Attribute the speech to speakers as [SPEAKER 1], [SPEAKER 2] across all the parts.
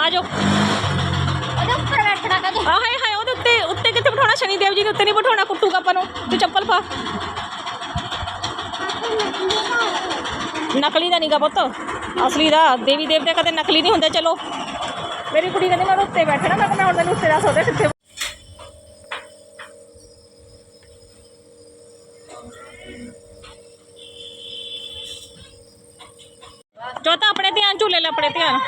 [SPEAKER 1] ਆ ਜਾਓ
[SPEAKER 2] ਉਹਦੇ ਉੱਪਰ ਬੈਠਣਾ ਕਦੇ
[SPEAKER 1] ਆ ਹਾਏ ਹਾਏ ਉਹਦੇ ਉੱਤੇ ਉੱਤੇ ਕਿੱਥੇ ਬਿਠਾਉਣਾ ਸ਼ਨੀ ਦੇਵ ਜੀ ਦੇ ਉੱਤੇ ਨਹੀਂ ਬਿਠਾਉਣਾ ਕੁੱਟੂਗਾ ਆਪਾਂ ਨੂੰ ਤੂੰ ਚੱਪਲ ਪਾ ਨਕਲੀ ਦਾ ਨੀਗਾ ਪੁੱਤ ਅਸਲੀ ਦਾ ਦੇਵੀ ਦੇਵਤੇ ਕਦੇ ਨਕਲੀ ਨਹੀਂ ਹੁੰਦੇ ਚਲੋ ਮੇਰੀ ਕੁੜੀ ਕਹਿੰਦੀ ਮੈਂ ਉਹਦੇ ਉੱਤੇ ਬੈਠਣਾ ਮੈਂ ਕਿਹਾ ਮੈਂ ਹੁਣ ਮੈਨੂੰ ਉੱਤੇ ਦੱਸ ਉਹਦੇ ਕਿੱਥੇ ਜੋ ਤਾਂ ਆਪਣੇ ਧਿਆਨ ਝੂਲੇ ਲੈ ਆਪਣੇ ਧਿਆਨ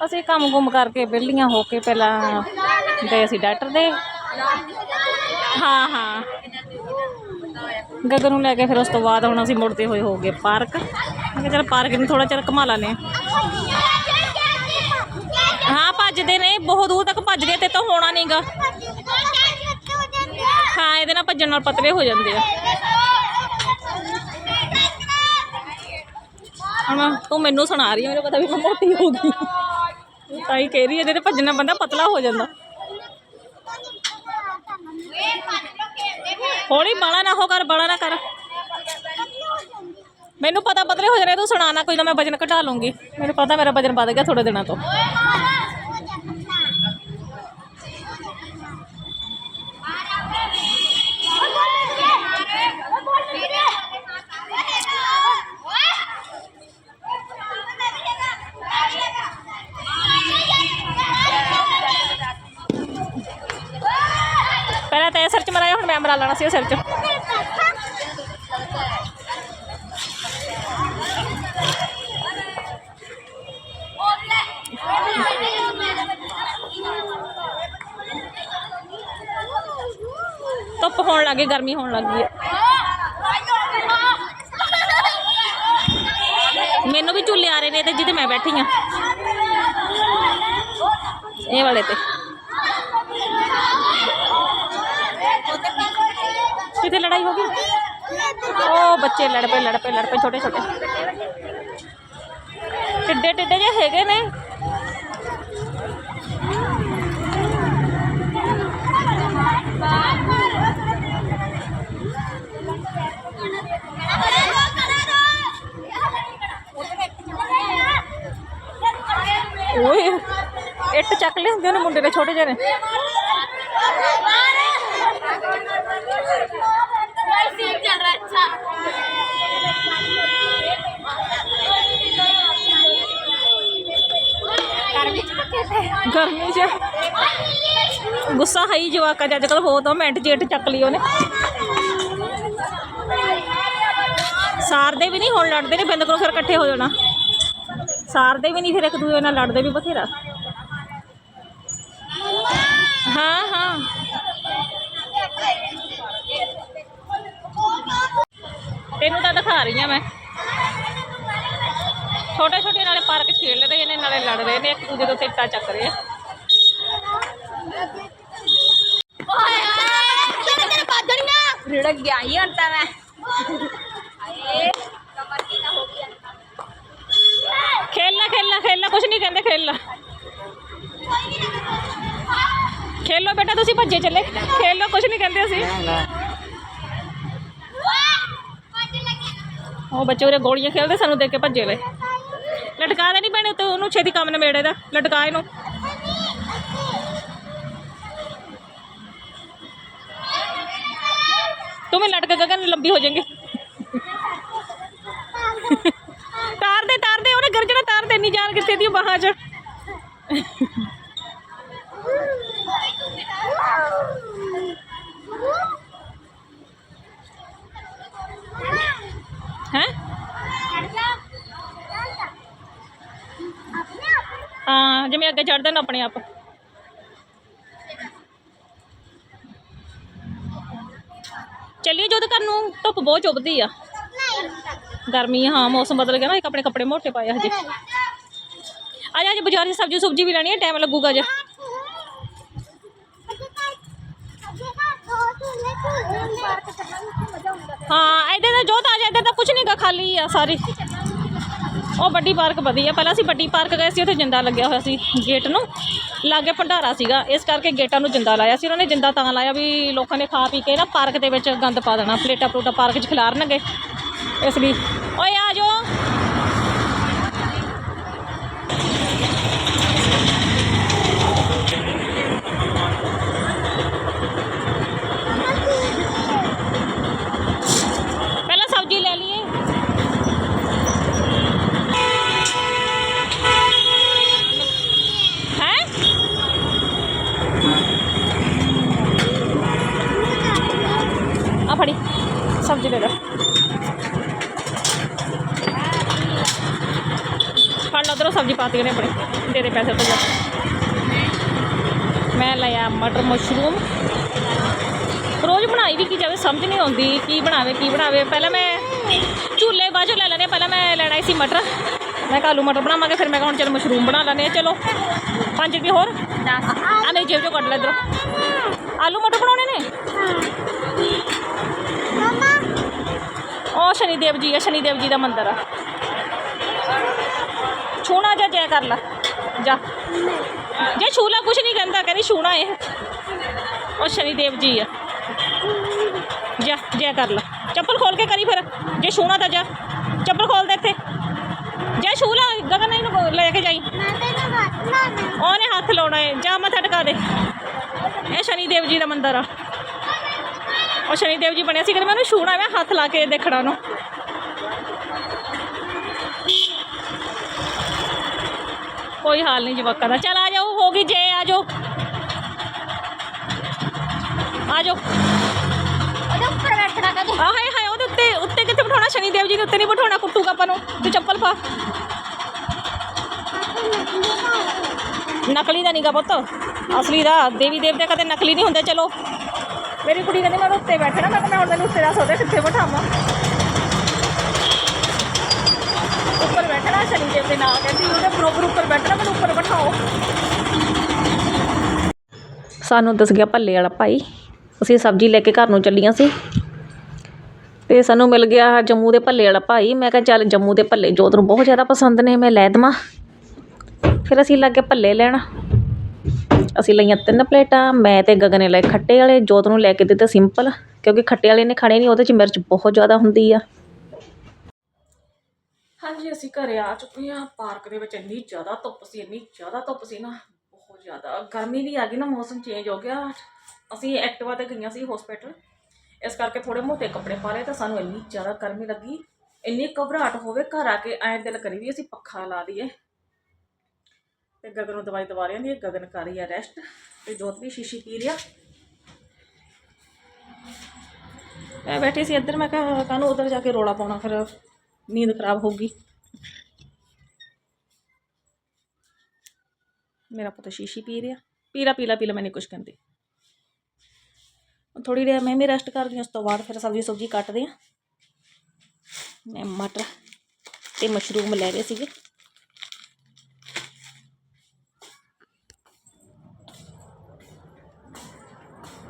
[SPEAKER 1] ਅਸੀਂ ਕੰਮ ਗੁੰਮ ਕਰਕੇ ਵਿਹਲੀਆਂ ਹੋ ਕੇ ਪਹਿਲਾਂ ਗਏ ਅਸੀਂ ਡਾਕਟਰ ਦੇ। ਹਾਂ ਹਾਂ। ਗਗਨ ਨੂੰ ਲੈ ਕੇ ਫਿਰ ਉਸ ਤੋਂ ਬਾਅਦ ਹੁਣ ਅਸੀਂ ਮੁੜਦੇ ਹੋਏ ਹੋ ਗਏ ਪਾਰਕ। ਮੈਂ ਕਿਹਾ ਚਲ ਪਾਰਕ ਨੂੰ ਥੋੜਾ ਚਿਰ ਘੁਮਾ ਲਾਨੇ ਹਾਂ। ਭੱਜਦੇ ਨੇ। ਬਹੁਤ ਦੂਰ ਤੱਕ ਭੱਜ ਗਏ ਤੇ ਤਾਂ ਹੋਣਾ ਨਹੀਂਗਾ ਹਾਂ, ਇਹਦੇ ਨਾਲ ਭੱਜਣ ਨਾਲ ਪਤਲੇ ਹੋ ਜਾਂਦੇ ਆ। ਹੁਣ ਤੂੰ ਮੈਨੂੰ ਸੁਣਾ ਰਹੀ ਹੈ ਮੈਨੂੰ ਪਤਾ ਵੀ ਮੈਂ ਮੋਟੀ ਹੋ ਗਈ। ਤਾਂ ਹੀ ਕਹਿ ਰਹੀ ਹੈ ਇਹਦੇ ਭੱਜਣਾ ਬੰਦਾ ਪਤਲਾ ਹੋ ਜਾਂਦਾ। ਹੌਲੀ ਬਾਲਾ ਨਾ ਹੋ ਕਰ, ਬਾਲਾ ਨਾ ਕਰ। ਮੈਨੂੰ ਪਤਾ ਪਤਲੇ ਹੋ ਜਾਣੇ, ਤੂੰ ਸੁਣਾਣਾ ਕੋਈ ਨਾ ਮੈਂ ਵਜਨ ਘਟਾ ਲੂੰਗੀ। ਮੈਨੂੰ ਪਤਾ ਮੇਰਾ ਵਜਨ ਵੱਧ ਗਿਆ ਥੋੜੇ ਦਿਨਾਂ ਤੋਂ। ਸਿਰ ਚ ਮਰਾਇਆ ਹੁਣ ਮੈਂ ਮਰਾ ਲੈਣਾ ਸੀ ਇਹ ਸਿਰ ਚ ਧੁੱਪ ਹੋਣ ਲੱਗੀ ਗਰਮੀ ਹੋਣ ਲੱਗੀ ਹੈ ਮੈਨੂੰ ਵੀ ਝੂਲੇ ਆ ਰਹੇ ਨੇ ਤੇ ਜਿਹਦੇ ਮੈਂ ਬੈਠੀ ਆ ਇਹ ਵਾਲੇ ਤੇ ਕਿਤੇ ਲੜਾਈ ਹੋ ਗਈ ਉਹ ਬੱਚੇ ਲੜ ਪਏ ਲੜ ਪਏ ਲੜ ਪਏ ਛੋਟੇ ਛੋਟੇ ਟਿੱਡੇ ਟਿੱਡੇ ਜਿਹੇ ਹੈਗੇ ਨੇ ਓਏ ਇੱਟ ਚੱਕ ਲਿਆਂਦੇ ਉਹਨੇ ਮੁੰਡੇ ਨੇ ਛੋਟੇ ਜਿਹੇ ਨੇ ਗਰਮੀ 'ਚ ਗੁੱਸਾ ਹੈ ਹੀ ਜਵਾਕਾਂ 'ਚ ਅੱਜ ਕੱਲ੍ਹ ਬਹੁਤ ਆ ਮਿੰਟ ਜੇਟ ਚੱਕ ਲਈ ਉਹਨੇ। ਸਾਰਦੇ ਵੀ ਨਹੀਂ, ਹੁਣ ਲੜਦੇ ਨੇ, ਬਿੰਦ ਕੋਲ ਫਿਰ ਇਕੱਠੇ ਹੋ ਜਾਣਾ। ਸਾਰਦੇ ਵੀ ਨਹੀਂ, ਫਿਰ ਇੱਕ ਦੂਜੇ ਨਾਲ ਲੜਦੇ ਵੀ ਬਥੇਰਾ। ਹਾਂ ਹਾਂ। ਤੈਨੂੰ ਤਾਂ ਦਿਖਾ ਰਹੀ ਆ ਮੈਂ। ਛੋਟੇ ਛੋਟੇ ਨਾਲੇ ਪਾਰਕ 'ਚ ਖੇਡ ਰਹੇ ਨੇ, ਨਾਲੇ ਲੜ ਰਹੇ ਨੇ, ਇੱਕ ਦੂਜੇ ਤੋਂ ਸਿੱਟਾ ਚੱਕ ਰਹੇ ਆ।
[SPEAKER 2] ਰਿੜਕ ਗਿਆ ਹੀ ਹੁਣ ਤਾਂ ਮੈਂ।
[SPEAKER 1] ਖੇਲਣਾ ਖੇਲਣਾ ਖੇਲਣਾ ਕੁਝ ਨਹੀਂ ਕਹਿੰਦੇ, ਖੇਲਣਾ। ਖੇਲੋ ਬੇਟਾ, ਤੁਸੀਂ ਭੱਜੇ ਚੱਲੇ। ਖੇਲੋ ਕੁਝ ਨਹੀਂ ਕਹਿੰਦੇ ਅਸੀਂ। ਉਹ ਬੱਚੇ ਉਰੇ ਗੋਲੀਆਂ ਖੇਲਦੇ, ਸਾਨੂੰ ਦੇਖ ਕੇ ਭੱਜੇ ਵੇ। ਲਟਕਾ ਦੇ ਨਹੀਂ ਪੈਣੇ ਤੇ ਉਹਨੂੰ ਛੇਤੀ ਕੰਮ ਨਿਬੇੜੇ ਦਾ ਲਟਕਾ ਇਹਨੂੰ ਤੂੰ ਮੈਂ ਲਟਕ ਗਗਨ ਲੰਬੀ ਹੋ ਜਾਏਂਗੇ ਤਾਰ ਦੇ ਤਾਰ ਦੇ ਉਹਨੇ ਗਰਜਣਾ ਤਾਰ ਦੇ ਨਹੀਂ ਜਾਣ ਕਿੱਥੇ ਦੀ ਬਾਹਾਂ 'ਚ ਹੈ ਹਾਂ ਜਿਵੇਂ ਅੱਗੇ ਚੜ੍ਹਦੇ ਨੇ ਆਪਣੇ ਆਪ ਚੱਲੀਏ ਜਦ ਘਰ ਨੂੰ ਧੁੱਪ ਬਹੁਤ ਚੁੱਭਦੀ ਆ। ਗਰਮੀ ਆ, ਹਾਂ ਮੌਸਮ ਬਦਲ ਗਿਆ ਨਾ ਇੱਕ ਆਪਣੇ ਕੱਪੜੇ ਮੋਟੇ ਪਾਏ ਆ ਹਜੇ। ਆ ਜਾ ਅੱਜ ਬਾਜ਼ਾਰ 'ਚ ਸਬਜ਼ੀ ਸੁਬਜੀ ਵੀ ਲੈਣੀ ਹੈ ਟਾਈਮ ਲੱਗੂਗਾ ਜੇ ਹਾਂ ਇਹਦੇ ਤਾਂ ਜੋਤ ਆ ਜਾ ਇੱਧਰ ਤਾਂ ਕੁਝ ਨਹੀਂਗਾ ਖਾਲੀ ਆ ਸਾਰੀ। ਉਹ ਵੱਡੀ ਪਾਰਕ ਵਧੀਆ ਪਹਿਲਾਂ ਅਸੀਂ ਵੱਡੀ ਪਾਰਕ ਗਏ ਸੀ, ਉੱਥੇ ਜਿੰਦਾ ਲੱਗਿਆ ਹੋਇਆ ਸੀ ਗੇਟ ਨੂੰ। ਲਾਗੇ ਭੰਡਾਰਾ ਸੀਗਾ। ਇਸ ਕਰਕੇ ਗੇਟਾਂ ਨੂੰ ਜਿੰਦਾ ਲਾਇਆ ਸੀ। ਉਹਨਾਂ ਨੇ ਜਿੰਦਾ ਤਾਂ ਲਾਇਆ ਵੀ ਲੋਕਾਂ ਨੇ ਖਾ ਪੀ ਕੇ ਨਾ ਪਾਰਕ ਦੇ ਵਿੱਚ ਗੰਦ ਪਾ ਦੇਣਾ ਪਲੇਟਾਂ ਪਲੂਟਾਂ ਪਾਰਕ 'ਚ ਖਿਲਾਰਨਗੇ। ਇਸ ਲਈ ਓਏ ਆ ਜਾਓ। ਪਾਤੀ ਉਹਨੇ ਆਪਣੇ ਤੇਰੇ ਪੈਸੇ ਤੋਂ ਮੈਂ ਲਿਆ ਮਟਰ ਮਸ਼ਰੂਮ। ਰੋਜ਼ ਬਣਾਈ ਵੀ ਕੀ ਜਾਵੇ ਸਮਝ ਨਹੀਂ ਆਉਂਦੀ ਕੀ ਬਣਾਵੇ ਕੀ ਬਣਾਵੇ। ਪਹਿਲਾਂ ਮੈਂ ਝੂਲੇ ਬਾਅਦ ਲੈ ਲੈਣੇ ਪਹਿਲਾਂ ਮੈਂ ਲੈਣਾ ਸੀ ਮਟਰ। ਮੈਂ ਕਿਹਾ ਆਲੂ ਮਟਰ ਬਣਾਵਾਂਗੇ ਫਿਰ ਮੈਂ ਕਿਹਾ ਹੁਣ ਚਲ ਮਸ਼ਰੂਮ ਬਣਾ ਹਾਂ ਚਲੋ। 5 ਰੁਪਏ ਹੋਰ? ਆ ਨਹੀਂ ਜੇਬ ਚੋਂ ਕੱਢ ਲੈ ਇੱਧਰੋਂ। ਆਲੂ ਮਟਰ ਬਣਾਉਣੇ ਨੇ?
[SPEAKER 2] ਮਮਾ।
[SPEAKER 1] ਉਹ ਸ਼ਨੀ ਦੇਵ ਜੀ ਆ ਸ਼ਨੀ ਦੇਵ ਜੀ ਦਾ ਮੰਦਿਰ ਆ। ਛੂਣਾ ਜਾ ਜੈ ਕਰ ਲੈ। ਜਾ। ਜੇ ਛੂਲਾ ਕੁਛ ਨਹੀਂ ਕਹਿੰਦਾ, ਕਹਿੰਦੀ ਛੂਣਾ ਇਹ। ਉਹ ਸ਼ਨੀ ਦੇਵ ਜੀ ਆ। ਜਾ, ਜੈ ਕਰ ਲੈ। ਚੱਪਲ ਖੋਲ ਕੇ ਕਰੀ ਫਿਰ। ਜੇ ਛੂਣਾ ਤਾਂ ਜਾ। ਚੱਪਲ ਖੋਲ ਦੇ ਇੱਥੇ। ਜੇ ਛੂਲਾ, ਗਗਨ ਇਹਨੂੰ ਲੈ ਕੇ ਜਾਈ। ਉਹਨੇ ਹੱਥ ਲਾਉਣਾ ਹੈ ਜਾ ਮੱਥਾ ਟਿਕਾ ਦੇ। ਇਹ ਸ਼ਨੀ ਦੇਵ ਜੀ ਦਾ ਮੰਦਿਰ ਆ। ਉਹ ਸ਼ਨੀ ਦੇਵ ਜੀ ਬਣਿਆ ਸੀ। ਕਿ ਮੈਂ ਉਹਨੂੰ ਛੂਣਾ ਮੈਂ ਹੱਥ ਲਾ ਕੇ ਦੇਖਣਾ ਉਹਨੂੰ। ਕੋਈ ਹਾਲ ਨਹੀਂ ਜਵਾਕਾਂ ਦਾ ਚਲ ਆ ਜਾਓ ਹੋ ਗਈ ਜੇ ਆ ਜਾਓ ਆ ਜਾਓ
[SPEAKER 2] ਉਹਦੇ ਉੱਪਰ ਬੈਠਣਾ ਕਦੇ
[SPEAKER 1] ਆ ਹਾਏ ਹਾਏ ਉਹਦੇ ਉੱਤੇ ਉੱਤੇ ਕਿੱਥੇ ਬਿਠਾਉਣਾ ਸ਼ਨੀ ਦੇਵ ਜੀ ਦੇ ਉੱਤੇ ਨਹੀਂ ਬਿਠਾਉਣਾ ਕੁੱਟੂਗਾ ਆਪਾਂ ਨੂੰ ਤੂੰ ਚੱਪਲ ਪਾ ਨਕਲੀ ਦਾ ਨੀਗਾ ਪੁੱਤ ਅਸਲੀ ਦਾ ਦੇਵੀ ਦੇਵਤੇ ਕਦੇ ਨਕਲੀ ਨਹੀਂ ਹੁੰਦੇ ਚਲੋ ਮੇਰੀ ਕੁੜੀ ਕਹਿੰਦੀ ਮੈਂ ਉਹਦੇ ਉੱਤੇ ਬੈਠਣਾ ਮੈਂ ਕਿਹਾ ਮੈਂ ਹੁਣ ਤੈਨੂੰ ਉੱਤੇ ਦਾ ਸੋਦੇ ਕਿੱਥੇ ਬਿਠਾਵਾਂ ਉੱਪਰ ਬੈਠਣਾ ਸ਼ਨੀ ਦੇਵ ਦੇ ਨਾਲ ਕਹਿੰਦੀ ਉਹਦੇ ਬਰੋਬਰ ਉੱਪਰ ਬੈਠਣਾ ਮੈਨੂੰ ਉੱਪਰ ਬਿਠਾਓ ਸਾਨੂੰ ਦੱਸ ਗਿਆ ਭੱਲੇ ਵਾਲਾ ਭਾਈ। ਅਸੀਂ ਸਬਜ਼ੀ ਲੈ ਕੇ ਘਰ ਨੂੰ ਚੱਲੀਆਂ ਸੀ। ਅਤੇ ਸਾਨੂੰ ਮਿਲ ਗਿਆ ਜੰਮੂ ਦੇ ਭੱਲੇ ਵਾਲਾ ਭਾਈ। ਮੈਂ ਕਿਹਾ ਚੱਲ ਜੰਮੂ ਦੇ ਭੱਲੇ ਜੋਤ ਨੂੰ ਬਹੁਤ ਜ਼ਿਆਦਾ ਪਸੰਦ ਨੇ, ਮੈਂ ਲੈ ਦੇਵਾਂ। ਫਿਰ ਅਸੀਂ ਲੱਗੇ ਭੱਲੇ ਲੈਣ। ਅਸੀਂ ਲਈਆਂ ਤਿੰਨ ਪਲੇਟਾਂ। ਮੈਂ ਅਤੇ ਗਗਨ ਨੇ ਲਏ ਖੱਟੇ ਵਾਲੇ। ਜੋਤ ਨੂੰ ਲੈ ਕੇ ਦਿੱਤੇ ਸਿੰਪਲ, ਕਿਉਂਕਿ ਖੱਟੇ ਵਾਲੇ ਨੇ ਖਾਣੇ ਨਹੀਂ, ਉਹਦੇ 'ਚ ਮਿਰਚ ਬਹੁਤ ਜ਼ਿਆਦਾ ਹੁੰਦੀ ਆ। ਹਾਂਜੀ, ਅਸੀਂ ਘਰੇ ਆ ਚੁੱਕੇ ਹਾਂ। ਪਾਰਕ ਦੇ ਵਿੱਚ ਇੰਨੀ ਜ਼ਿਆਦਾ ਧੁੱਪ ਸੀ, ਇੰਨੀ ਜ਼ਿਆਦਾ ਧੁੱਪ ਸੀ ਨਾ। ਜ਼ਿਆਦਾ। ਗਰਮੀ ਵੀ ਆ ਗਈ ਨਾ, ਮੌਸਮ ਚੇਂਜ ਹੋ ਗਿਆ। ਅਸੀਂ ਐਕਟਿਵਾ ਤੇ ਗਈਆਂ ਸੀ ਹਸਪੀਟਲ ਇਸ ਕਰਕੇ ਥੋੜੇ ਮੋਟੇ ਕੱਪੜੇ ਪਾ ਲਏ ਤਾਂ ਸਾਨੂੰ ਇੰਨੀ ਜ਼ਿਆਦਾ ਗਰਮੀ ਲੱਗੀ। ਇੰਨੀ ਘਬਰਾਹਟ ਹੋਵੇ ਘਰ ਆ ਕੇ, ਐਂ ਦਿਲ ਕਰੀ ਵੀ ਅਸੀਂ ਪੱਖਾ ਲਾ ਲਈਏ। ਤੇ ਗਗਨ ਨੂੰ ਦਵਾਈ ਦਵਾ ਰਹੀ ਹਾਂ ਗਗਨ ਕਰ ਰਹੀ ਹੈ ਰੈਸਟ ਤੇ ਜੋਤ ਵੀ ਸ਼ੀਸ਼ੀ ਪੀ ਰਿਹਾ ਮੈਂ ਬੈਠੀ ਸੀ ਇੱਧਰ, ਮੈਂ ਕਿਹਾ ਕਾਹਨੂੰ ਉਧਰ ਜਾ ਕੇ ਰੋਲਾ ਪਾਉਣਾ, ਫਿਰ ਨੀਂਦ ਖਰਾਬ ਹੋਊਗੀ ਮੇਰਾ ਪੁੱਤ ਸ਼ੀਸ਼ੀ ਪੀ ਰਿਹਾ। ਪੀਲਾ ਪੀਲਾ ਪੀਲਾ, ਮੈਂ ਨਹੀਂ ਕੁਛ ਕਹਿੰਦੀ। ਥੋੜੀ ਦੇਰ ਮੈਂ ਵੀ ਰੈਸਟ ਕਰਦੀ ਹਾਂ ਉਸ ਤੋਂ ਬਾਅਦ ਫਿਰ ਸਬਜ਼ੀ ਸਬਜ਼ੀ ਕੱਟਦੇ ਹਾਂ ਮੈਂ ਮਟਰ ਤੇ ਮਸ਼ਰੂਮ ਲੈ ਰਹੇ ਸੀਗੇ।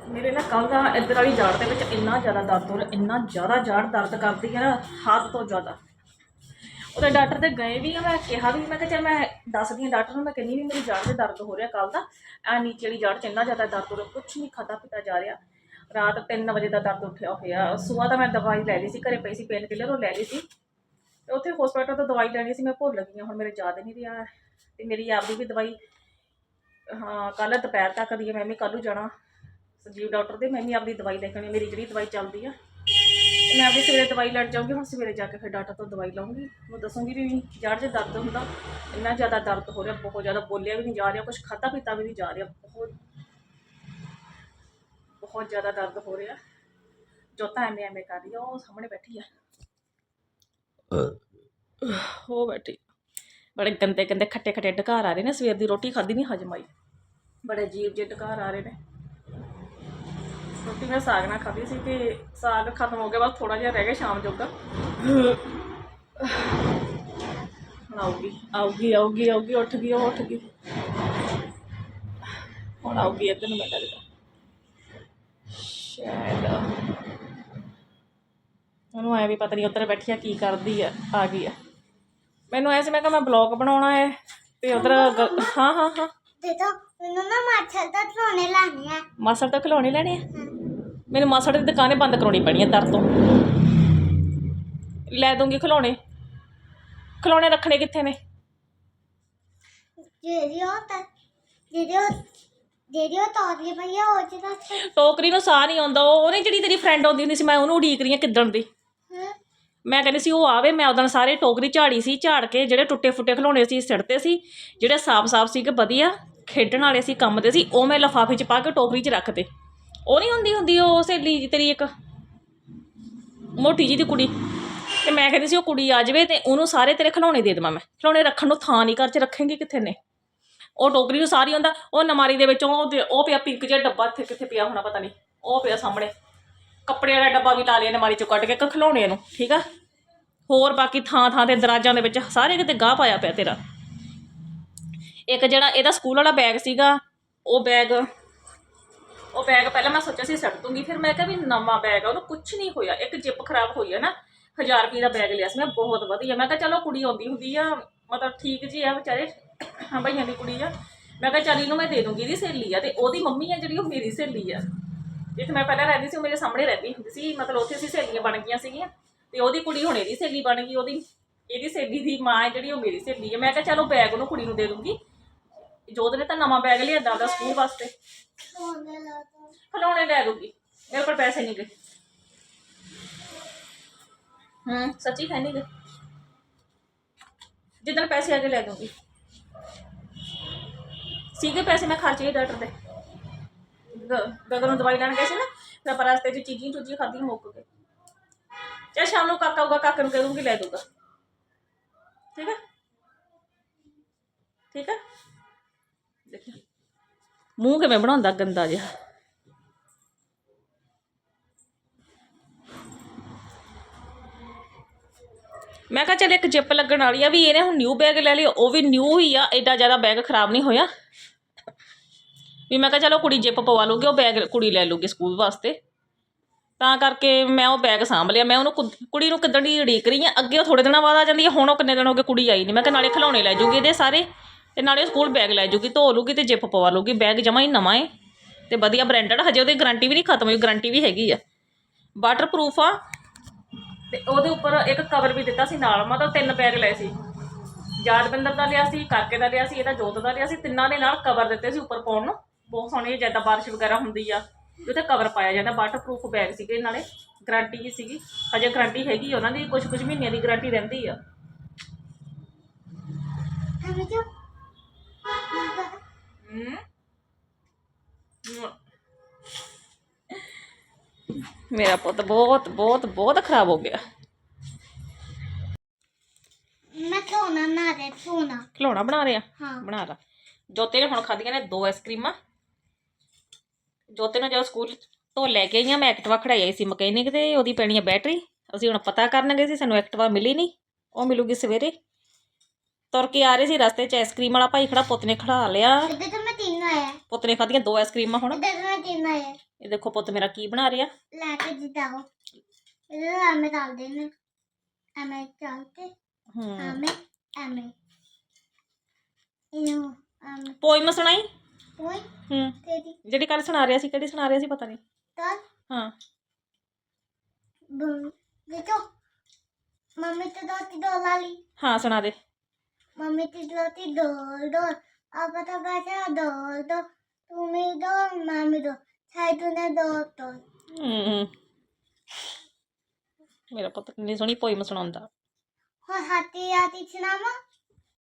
[SPEAKER 1] ਮੇਰੇ ਨਾ ਕੱਲ ਦਾ ਇੱਧਰ ਵਾਲੀ ਜਾੜ ਦੇ ਵਿੱਚ ਇੰਨਾ ਜ਼ਿਆਦਾ ਦਰਦ ਹੋ ਰਿਹਾ, ਇੰਨਾ ਜ਼ਿਆਦਾ ਜਾੜ ਦਰਦ ਕਰਦੀ ਹੈ ਨਾ, ਹੱਦ ਤੋਂ ਜ਼ਿਆਦਾ। ਉਹਦੇ ਡਾਕਟਰ ਤੇ ਗਏ ਵੀ ਆ, ਮੈਂ ਕਿਹਾ ਵੀ, ਮੈਂ ਕਿਹਾ ਚੱਲ ਮੈਂ ਦੱਸਦੀ ਹਾਂ ਡਾਕਟਰ ਨੂੰ, ਮੈਂ ਕਹਿੰਦੀ ਵੀ ਮੇਰੀ ਜਾੜ 'ਚ ਦਰਦ ਹੋ ਰਿਹਾ ਕੱਲ ਦਾ। ਆ ਨੀਚੇ ਵਾਲੀ ਜਾੜ 'ਚ ਇੰਨਾ ਜ਼ਿਆਦਾ ਦਰਦ ਹੋ ਰਿਹਾ, ਕੁਛ ਨਹੀਂ ਖਾਦਾ ਪੀਤਾ ਜਾ ਰਿਹਾ। ਰਾਤ 3 ਵਜੇ ਦਾ ਦਰਦ ਉੱਠਿਆ ਹੋਇਆ। ਸਵੇਰ ਤਾਂ ਮੈਂ ਦਵਾਈ ਲੈ ਲਈ ਸੀ, ਘਰੇ ਪਈ ਸੀ, ਪੇਨ ਕਿਲਰ ਉਹ ਲੈ ਲਈ ਸੀ। ਤੇ ਉੱਥੇ ਹਸਪੀਟਲ ਤੋਂ ਦਵਾਈ ਲੈਣੀ ਸੀ, ਮੈਂ ਭੁੱਲ ਗਈ ਹਾਂ, ਹੁਣ ਮੇਰੇ ਯਾਦ ਨਹੀਂ ਰਿਹਾ। ਤੇ ਮੇਰੀ ਆਪਦੀ ਵੀ ਦਵਾਈ, ਹਾਂ ਕੱਲ ਦੁਪਹਿਰ ਤੱਕ ਦੀ ਹੈ, ਮੈਂ ਵੀ ਕੱਲ੍ਹ ਨੂੰ ਜਾਣਾ। ਸੰਜੀਵ ਡਾਕਟਰ ਦੇ, ਮੈਂ ਵੀ ਆਪਦੀ ਦਵਾਈ ਲੈ ਕੇ ਆਉਣੀ ਮੇਰੀ ਜਿਹੜੀ ਦਵਾਈ ਚੱਲਦੀ ਆ। ਮੈਂ ਆਪਦੀ ਸਵੇਰੇ ਦਵਾਈ ਲੈਣ ਜਾਊਂਗੀ ਹੁਣ ਸਵੇਰੇ ਜਾ ਕੇ ਫਿਰ ਡਾਕਟਰ ਤੋਂ ਦਵਾਈ ਲਵਾਂਗੀ ਉਹ ਦੱਸੂਗੀ ਵੀ ਜੜ 'ਚ ਦਰਦ ਹੁੰਦਾ ਇੰਨਾ ਜ਼ਿਆਦਾ ਦਰਦ ਹੋ ਰਿਹਾ ਬਹੁਤ ਜ਼ਿਆਦਾ ਬੋਲਿਆ ਵੀ ਨਹੀਂ ਜਾ ਰਿਹਾ ਕੁਝ ਖਾਧਾ ਪੀਤਾ ਵੀ ਨਹੀਂ ਜਾ ਰਿਹਾ ਬਹੁਤ ਬਹੁਤ ਜ਼ਿਆਦਾ ਦਰਦ ਹੋ ਰਿਹਾ। ਜੋਤਾ ਐਵੇਂ ਐਵੇਂ ਕਰ ਰਹੀ ਆ ਉਹ ਸਾਹਮਣੇ ਬੈਠੀ ਆ। ਉਹ ਬੈਠੀ ਬੜੇ ਗੰਦੇ ਗੰਦੇ ਖੱਟੇ ਖੱਟੇ ਡਕਾਰ ਆ ਰਹੇ ਨੇ ਸਵੇਰ ਦੀ ਰੋਟੀ ਖਾਧੀ ਨਹੀਂ ਹਜਮ ਆਈ। ਬੜੇ ਅਜੀਬ ਜਿਹੇ ਡਕਾਰ ਆ ਰਹੇ ਨੇ। ਰੋਟੀ ਮੈਂ ਸਾਗ ਨਾਲ ਖਾਧੀ ਸੀ ਤੇ ਸਾਗ ਖਤਮ ਹੋ ਗਿਆ ਬਸ ਥੋੜਾ ਜਿਹਾ ਰਹਿ ਗਿਆ ਸ਼ਾਮ ਜੋਗਾ। ਹੁਣ ਆਊਗੀ ਆਊਗੀ ਆਊਗੀ ਆਊਗੀ ਉੱਠ ਗਈ ਉਹ ਉੱਠ ਗਈ। ਹੁਣ ਆਊਗੀ ਇੱਧਰ ਨੂੰ ਮੈਂ ਲੱਗਦਾ ਸ਼ਾਇਦ ਉਹਨੂੰ ਐ ਵੀ ਪਤਾ ਨਹੀਂ ਉੱਧਰ ਬੈਠੀ ਆ ਕੀ ਕਰਦੀ ਆ ਆ ਗਈ ਆ। ਮੈਨੂੰ ਐ ਸੀ ਮੈਂ ਕਿਹਾ ਮੈਂ ਬਲੌਗ ਬਣਾਉਣਾ ਹੈ ਤੇ ਉਧਰ ਹਾਂ ਹਾਂ ਹਾਂ।
[SPEAKER 2] ਦੇ ਦੋ ਮੈਨੂੰ ਨਾ ਮਾਛਲ ਦਾ ਖਿਡੌਣੇ ਲਾਣੇ ਆ।
[SPEAKER 1] ਮਾਸੜ ਤੋਂ ਖਿਲੌਣੇ ਲੈਣੇ ਆ? ਮੈਨੂੰ ਮਾਸੜ ਦੀ ਦੁਕਾਨੇ ਬੰਦ ਕਰਾਉਣੀ ਪੈਣੀ ਆ ਦਰ ਤੋਂ। ਲੈ ਦੂੰਗੀ ਖਿਲੌਣੇ। ਖਿਲੌਣੇ ਰੱਖਣੇ ਕਿੱਥੇ ਨੇ?
[SPEAKER 2] ਜਿਹੜੀ ਉਹ ਤਾਂ ਜਿਹੜੀ ਉਹ ਜਿਹੜੀ ਉਹ ਤੌਰੀ ਭਈਆ ਉਹ ਜਿਹੜਾ
[SPEAKER 1] ਟੋਕਰੀ ਨੂੰ ਸਾਹ ਨਹੀਂ ਆਉਂਦਾ ਉਹ ਉਹਨੇ ਜਿਹੜੀ ਤੇਰੀ ਫਰੈਂਡ ਆਉਂਦੀ ਹੁੰਦੀ ਸੀ ਮੈਂ ਉਹਨੂੰ ਉਡੀਕ ਰਹੀ ਹਾਂ ਕਿੱਦਣ ਦੀ।
[SPEAKER 2] ਹਾਂ?
[SPEAKER 1] ਮੈਂ ਕਹਿੰਦੀ ਸੀ ਉਹ ਆਵੇ ਮੈਂ ਉਦੋਂ ਸਾਰੇ ਟੋਕਰੀ ਝਾੜੀ ਸੀ ਝਾੜ ਕੇ ਜਿਹੜੇ ਟੁੱਟੇ ਫੁੱਟੇ ਖਿਲੌਣੇ ਸੀ ਸਿੱਟਦੇ ਸੀ ਜਿਹੜੇ ਸਾਫ਼-ਸਾਫ਼ ਸੀਗੇ ਵਧੀਆ ਖੇਡਣ ਵਾਲੇ ਸੀ ਕੰਮ ਦੇ ਸੀ ਉਹ ਮੈਂ ਲਿਫਾਫੇ 'ਚ ਪਾ ਕੇ ਟੋਕਰੀ 'ਚ ਰੱਖਦੇ ਉਹ ਨਹੀਂ ਹੁੰਦੀ ਹੁੰਦੀ ਉਹ ਸਹੇਲੀ ਤੇਰੀ ਇੱਕ? ਮੋਟੀ ਜੀ ਦੀ ਕੁੜੀ। ਤੇ ਮੈਂ ਕਹਿੰਦੀ ਸੀ ਉਹ ਕੁੜੀ ਆ ਜਾਵੇ ਤੇ ਉਹਨੂੰ ਸਾਰੇ ਤੇਰੇ ਖਿਡੌਣੇ ਦੇ ਦੇਵਾਂ ਮੈਂ। ਖਿਡੌਣੇ ਰੱਖਣ ਨੂੰ ਥਾਂ ਨਹੀਂ ਘਰ 'ਚ ਰੱਖੇਂਗੀ ਕਿੱਥੇ ਨੇ? ਉਹ ਟੋਕਰੀ ਨੂੰ ਸਾਰੀ ਹੁੰਦਾ, ਉਹ ਨਮਾਰੀ ਦੇ ਵਿੱਚ ਉਹ ਤੇ- ਉਹ ਪਿਆ ਪਿੰਕ ਜਿਹਾ ਡੱਬਾ ਇੱਥੇ ਕਿੱਥੇ ਪਿਆ ਹੋਣਾ ਪਤਾ ਨਹੀਂ ਉਹ ਪਿਆ ਸਾਹਮਣੇ। ਕੱਪੜੇ ਵਾਲਾ ਡੱਬਾ ਵੀ ਲਾ ਲਿਆ ਨਮਾਰੀ ਚੋਂ ਕੱਢ ਕੇ ਇੱਕ ਖਿਡੌਣੇ ਨੂੰ, ਠੀਕ ਆ? ਹੋਰ ਬਾਕੀ ਥਾਂ ਥਾਂ ਤੇ ਦਰਾਜਾਂ ਦੇ ਵਿੱਚ ਸਾਰੇ ਕਿਤੇ ਗਾਹ ਪਾਇਆ ਪਿਆ ਤੇਰਾ। ਇੱਕ ਜਿਹੜਾ ਇਹਦਾ ਸਕੂਲ ਵਾਲਾ ਬੈਗ ਸੀਗਾ, ਉਹ ਬੈਗ ਉਹ ਬੈਗ ਪਹਿਲਾਂ ਮੈਂ ਸੋਚਿਆ ਸੀ ਸੱਟ ਦੂੰਗੀ, ਫਿਰ ਮੈਂ ਕਿਹਾ ਵੀ ਨਵਾਂ ਬੈਗ ਆ ਉਹਨੂੰ ਕੁਝ ਨਹੀਂ ਹੋਇਆ, ਇੱਕ ਜਿੱਪ ਖਰਾਬ ਹੋਈ ਆ ਨਾ 1000 ਰੁਪਏ ਦਾ ਬੈਗ ਲਿਆ ਸੀ ਮੈਂ, ਬਹੁਤ ਵਧੀਆ, ਮੈਂ ਕਿਹਾ ਚਲੋ ਕੁੜੀ ਆਉਂਦੀ ਹੁੰਦੀ ਆ, ਮਤਲਬ ਠੀਕ ਜੀ ਆ ਵਿਚਾਰੇ, ਹਾਂ ਭਈਆਂ ਦੀ ਕੁੜੀ ਆ, ਮੈਂ ਕਿਹਾ ਚੱਲ ਇਹਨੂੰ ਮੈਂ ਦੇ ਦੂੰਗੀ ਇਹਦੀ ਸਹੇਲੀ ਆ, ਤੇ ਉਹਦੀ ਮੰਮੀ ਆ ਜਿਹੜੀ ਉਹ ਮੇਰੀ ਸਹੇਲੀ ਆ ਜਿੱਥੇ ਮੈਂ ਪਹਿਲਾਂ ਰਹਿੰਦੀ ਸੀ, ਉਹ ਮੇਰੇ ਸਾਹਮਣੇ ਰਹਿੰਦੀ ਹੁੰਦੀ ਸੀ, ਮਤਲਬ ਉੱਥੇ ਅਸੀਂ ਸਹੇਲੀਆਂ ਬਣ ਗਈਆਂ ਸੀਗੀਆਂ, ਤੇ ਉਹਦੀ ਕੁੜੀ ਹੁਣ ਇਹਦੀ ਸਹੇਲੀ ਬਣ ਗਈ, ਉਹਦੀ, ਇਹਦੀ ਸਹੇਲੀ ਦੀ ਮਾਂ ਹੈ ਜਿਹੜੀ ਉਹ ਮੇਰੀ ਸਹੇਲੀ ਹੈ ਮੈਂ ਕਿਹਾ ਚਲੋ ਬੈਗ ਉਹਨੂੰ ਕੁੜੀ ਨੂੰ ਦੇ ਦੂੰਗੀ ਜੋਤ ਨੇ ਤਾਂ ਨਵਾਂ ਬੈਗ ਲਿਆਂਦਾ ਦਾ ਸਕੂਲ ਵਾਸਤੇ।
[SPEAKER 2] ਸੋਨੇ ਲਾ
[SPEAKER 1] ਦੂੰਗੀ ਮੇਰੇ ਕੋਲ ਪੈਸੇ ਨਹੀਂ ਗਏ ਹੂੰ ਸੱਚੀ ਹੈ ਨਹੀਂ ਗਏ ਜਿੱਦਣ ਪੈਸੇ ਆ ਕੇ ਲੈ ਦੂੰਗੀ ਸੀਗੇ ਪੈਸੇ ਮੈਂ ਖਰਚੇ ਡਾਕਟਰ ਦੇ। ਗਗਨ ਨੂੰ ਦਵਾਈ ਲੈਣ ਗਏ ਸੀ ਨਾ ਫਿਰ ਆਪਾਂ ਰਸਤੇ 'ਚ ਚੀਜ਼ੀਆਂ ਚੂਜ਼ੀਆਂ ਖਾਧੀਆਂ ਮੁੱਕ ਗਏ ਚਾਹੇ ਸ਼ਾਮ ਨੂੰ ਕਾਕਾ ਹੋਊਗਾ ਕਾਕੇ ਨੂੰ ਕਹਿ ਦੂੰਗੀ ਲੈ ਦੂੰਗਾ ਠੀਕ ਹੈ? ਠੀਕ ਹੈ? ਮੂੰਹ ਕਿਵੇਂ ਬਣਾਉਂਦਾ ਗੰਦਾ ਜਿਹਾ? ਮੈਂ ਕਿਹਾ ਚੱਲ ਇੱਕ ਜਿੱਪ ਲੱਗਣ ਵਾਲੀ ਆ ਵੀ ਇਹਨੇ ਹੁਣ ਨਿਊ ਬੈਗ ਲੈ ਲਿਆ ਉਹ ਵੀ ਨਿਊ ਹੀ ਆ ਐਡਾ ਜ਼ਿਆਦਾ ਬੈਗ ਖਰਾਬ ਨਹੀਂ ਹੋਇਆ। ਵੀ ਮੈਂ ਕਿਹਾ ਚਲੋ ਕੁੜੀ ਜਿੱਪ ਪਵਾ ਲੂਗੀ ਉਹ ਬੈਗ ਕੁੜੀ ਲੈ ਲੂਗੀ ਸਕੂਲ ਵਾਸਤੇ। ਤਾਂ ਕਰਕੇ ਮੈਂ ਉਹ ਬੈਗ ਸਾਂਭ ਲਿਆ, ਮੈਂ ਉਹਨੂੰ ਕੁੜੀ ਨੂੰ ਕਿੱਦਣ ਦੀ ਉਡੀਕ ਰਹੀ ਆ, ਅੱਗੇ ਉਹ ਥੋੜੇ ਦਿਨਾਂ ਬਾਅਦ ਆ ਜਾਂਦੀ ਹੈ ਹੁਣ ਉਹ ਕਿੰਨੇ ਦਿਨ ਹੋ ਗਏ ਕੁੜੀ ਆਈ ਨਹੀਂ। ਮੈਂ ਕਿਹਾ ਨਾਲੇ ਖਿਡੌਣੇ ਲੈ ਜੂਗੀ ਇਹਦੇ ਸਾਰੇ। ਤੇ ਨਾਲੇ ਸਕੂਲ ਬੈਗ ਲੈ ਜੂਗੀ, ਧੋ ਲੂਗੀ ਤੇ ਜਿੱਪ ਪਵਾ ਲੂਗੀ, ਬੈਗ ਜਮਾ ਹੀ ਨਵਾਂ ਏ। ਤੇ ਵਧੀਆ ਬ੍ਰਾਂਡਡ, ਹਜੇ ਉਹਦੀ ਗਾਰੰਟੀ ਵੀ ਨਹੀਂ ਖਤਮ ਹੋਈ, ਗਾਰੰਟੀ ਵੀ ਹੈਗੀ ਆ। ਵਾਟਰਪ੍ਰੂਫ ਆ। ਤੇ ਉਹਦੇ ਉੱਪਰ ਇੱਕ ਕਵਰ ਵੀ ਦਿੱਤਾ ਸੀ ਨਾਲ, ਮਤਲਬ ਤਿੰਨ ਬੈਗ ਲਏ ਸੀ। ਯਾਦਵਿੰਦਰ ਦਾ ਲਿਆ ਸੀ, ਕਾਕੇ ਦਾ ਲਿਆ ਸੀ, ਇਹਦਾ ਜੋਤ ਦਾ ਲਿਆ ਸੀ, ਤਿੰਨਾਂ ਦੇ ਨਾਲ ਕਵਰ ਦਿੱਤੇ ਸੀ ਉੱਪਰ ਪਾਉਣ ਨੂੰ। ਬਹੁਤ ਸੋਹਣੇ ਜਿੱਦਾਂ ਬਾਰਿਸ਼ ਵਗੈਰਾ ਹੁੰਦੀ ਆ ਤੇ ਕਵਰ ਪਾਇਆ ਜਾਂਦਾ ਵਾਟਰਪ੍ਰੂਫ ਬੈਗ ਸੀਗੇ ਨਾਲੇ ਗਾਰੰਟੀ ਵੀ ਸੀਗੀ। ਹਜੇ ਗਾਰੰਟੀ ਹੈਗੀ ਉਹਨਾਂ ਦੀ ਕੁਝ ਕੁਝ ਮਹੀਨਿਆਂ ਦੀ ਗਾਰੰਟੀ ਰਹਿੰਦੀ ਆ। ਮੇਰਾ ਪੁੱਤ ਬਹੁਤ ਬਹੁਤ ਬਹੁਤ ਖਰਾਬ ਹੋ ਗਿਆ।
[SPEAKER 2] ਮੈਂ ਸੋਨਾ ਨਾ ਦੇ ਸੋਨਾ
[SPEAKER 1] ਖਿਲੌਣਾ ਬਣਾ ਰਿਹਾ?
[SPEAKER 2] ਹਾਂ।
[SPEAKER 1] ਬਣਾ ਲਾ। ਜੋਤੇ ਨੇ ਹੁਣ ਖਾਧੀਆਂ ਨੇ ਦੋ ਆਈਸਕ੍ਰੀਮਾਂ। ਜੋਤੇ ਨੂੰ ਜਦੋਂ ਸਕੂਲ ਤੋਂ ਲੈ ਕੇ ਆਈਆਂ ਮੈਂ ਐਕਟਿਵਾ ਖੜਾਈ ਆਈ ਸੀ ਮਕੈਨਿਕ ਤੇ ਉਹਦੀ ਪੈਣੀ ਆ ਬੈਟਰੀ। ਅਸੀਂ ਹੁਣ ਪਤਾ ਕਰਨ ਗਏ ਸੀ ਸਾਨੂੰ ਐਕਟਿਵਾ ਮਿਲੀ ਨਹੀਂ। ਉਹ ਮਿਲੂਗੀ ਸਵੇਰੇ। ਤੁਰ ਕੇ ਆ ਰਹੇ ਸੀ ਰਸਤੇ 'ਚ ਆਈਸਕ੍ਰੀਮ ਵਾਲਾ ਭਾਈ ਖੜਾ ਪੁੱਤ ਨੇ ਖੜਾ ਲਿਆ।
[SPEAKER 2] ਇੱਧਰ ਤਾਂ ਮੈਂ ਤਿੰਨ ਆਇਆ
[SPEAKER 1] ਪੁੱਤ ਨੇ ਖਾਧੀਆਂ ਦੋ ਆਈਸਕ੍ਰੀਮਾਂ ਹੁਣ।
[SPEAKER 2] ਇੱਧਰ ਤਾਂ ਮੈਂ ਤਿੰਨ ਆਇਆ
[SPEAKER 1] ਇਹ ਦੇਖੋ ਪੁੱਤ ਮੇਰਾ ਕੀ ਬਣਾ ਰਿਹਾ।
[SPEAKER 2] ਲੈ ਕੇ ਜਿੱਦਾਓ ਇਹਦੇ ਐਵੇਂ ਚੱਲ ਦੇ ਨੇ ਐਵੇਂ ਚੱਲ ਕੇ।
[SPEAKER 1] ਹੂੰ।
[SPEAKER 2] ਐਵੇਂ ਐਵੇਂ। ਇਹਨੂੰ ਐਵੇਂ।
[SPEAKER 1] ਪੋਇਮ ਸੁਣਾਈ?
[SPEAKER 2] ਓਏ
[SPEAKER 1] ਹੂੰ।
[SPEAKER 2] ਤੇਰੀ।
[SPEAKER 1] ਜਿਹੜੀ ਕੱਲ ਸੁਣਾ ਰਿਹਾ ਸੀ ਕਿਹੜੀ ਸੁਣਾ ਰਿਹਾ ਸੀ ਪਤਾ ਨਹੀਂ।
[SPEAKER 2] ਤਾਂ
[SPEAKER 1] ਹਾਂ।
[SPEAKER 2] ਬum ਦੇਖੋ। ਮੰਮੀ ਤੇ ਦੋਤੀ ਦੋ ਲਾਲੀ
[SPEAKER 1] ਹਾਂ ਸੁਣਾ ਦੇ।
[SPEAKER 2] ਮੰਮੀ ਤੇ ਦੋਤੀ ਦੋ ਦੋ ਆਪਾ ਤਾਂ ਬਾਜਾ ਦੋ ਦੋ ਤੁਮੀ ਦੋ ਮਾਮੀ ਦੋ ਛਾਈ ਤੂਨੇ ਦੋ ਦੋ
[SPEAKER 1] ਹੂੰ ਮੇਰਾ ਪੁੱਤ ਕਿੰਨੀ ਸੋਹਣੀ ਪੋਇਮ ਸੁਣਾਉਂਦਾ
[SPEAKER 2] ਹੁਣ ਹਾਤੀ ਆਤੀ ਸੁਣਾਵਾ